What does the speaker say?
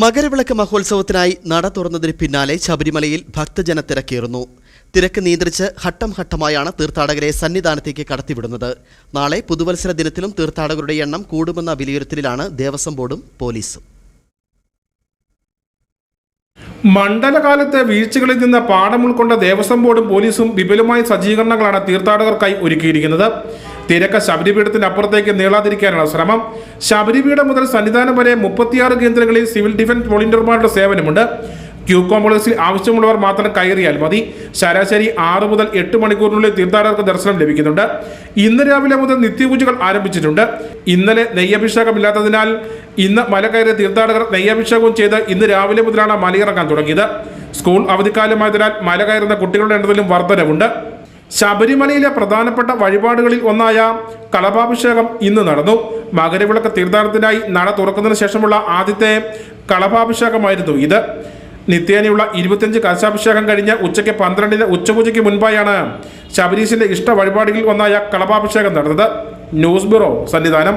മകരവിളക്ക് മഹോത്സവത്തിനായി നട തുറന്നതിന് പിന്നാലെ ശബരിമലയിൽ ഭക്തജന തിരക്കേറുന്നു തിരക്ക് നിയന്ത്രിച്ച് ഘട്ടം ഘട്ടമായാണ് തീർത്ഥാടകരെ സന്നിധാനത്തേക്ക് കടത്തിവിടുന്നത്. നാളെ പുതുവത്സര ദിനത്തിലും തീർത്ഥാടകരുടെ എണ്ണം കൂടുമെന്ന വിലയിരുത്തലിലാണ് ദേവസ്വം ബോർഡും പോലീസും. മണ്ഡലകാലത്തെ വീഴ്ചകളിൽ നിന്ന് പാഠം ഉൾക്കൊണ്ട ദേവസ്വം ബോർഡും പോലീസും വിപുലമായ സജ്ജീകരണങ്ങളാണ് തീർത്ഥാടകർക്കായി ഒരുക്കിയിരിക്കുന്നത്. തിരക്ക് ശബരിപീഠത്തിന് അപ്പുറത്തേക്ക് നീളാതിരിക്കാനുള്ള ശ്രമം. ശബരിപീഠം മുതൽ സന്നിധാനം വരെ മുപ്പത്തിയാറ് കേന്ദ്രങ്ങളിൽ സിവിൽ ഡിഫൻസ് വോളണ്ടിയർമാരുടെ സേവനമുണ്ട്. ക്യൂ കോംപ്ലക്സിൽ ആവശ്യമുള്ളവർ മാത്രം കയറിയാൽ മതി. ശരാശരി ആറ് മുതൽ എട്ട് മണിക്കൂറിനുള്ളിൽ തീർത്ഥാടകർക്ക് ദർശനം ലഭിക്കുന്നുണ്ട്. ഇന്ന് രാവിലെ മുതൽ നിത്യപൂജകൾ ആരംഭിച്ചിട്ടുണ്ട്. ഇന്നലെ നെയ്യഭിഷേകമില്ലാത്തതിനാൽ ഇന്ന് മല കയറിയ തീർത്ഥാടകർ നെയ്യഭിഷേകവും ചെയ്ത് ഇന്ന് രാവിലെ മുതലാണ് മലയിറങ്ങാൻ തുടങ്ങിയത്. സ്കൂൾ അവധിക്കാലമായതിനാൽ മല കയറുന്ന കുട്ടികളുടെ എണ്ണത്തിലും വർധനവുണ്ട്. ശബരിമലയിലെ പ്രധാനപ്പെട്ട വഴിപാടുകളിൽ ഒന്നായ കളഭാഭിഷേകം ഇന്ന് നടന്നു. മകരവിളക്ക് തീർത്ഥാടനത്തിനായി നട തുറക്കുന്നതിന് ശേഷമുള്ള ആദ്യത്തെ കളഭാഭിഷേകമായിരുന്നു ഇത്. നിത്യേനയുള്ള ഇരുപത്തിയഞ്ച് കലശാഭിഷേകം കഴിഞ്ഞ് ഉച്ചയ്ക്ക് പന്ത്രണ്ടിന് ഉച്ചപൂജയ്ക്ക് മുൻപായാണ് ശബരീശിന്റെ ഇഷ്ട വഴിപാടുകളിൽ ഒന്നായ കളഭാഭിഷേകം നടന്നത്. News bureau Sannidhanam.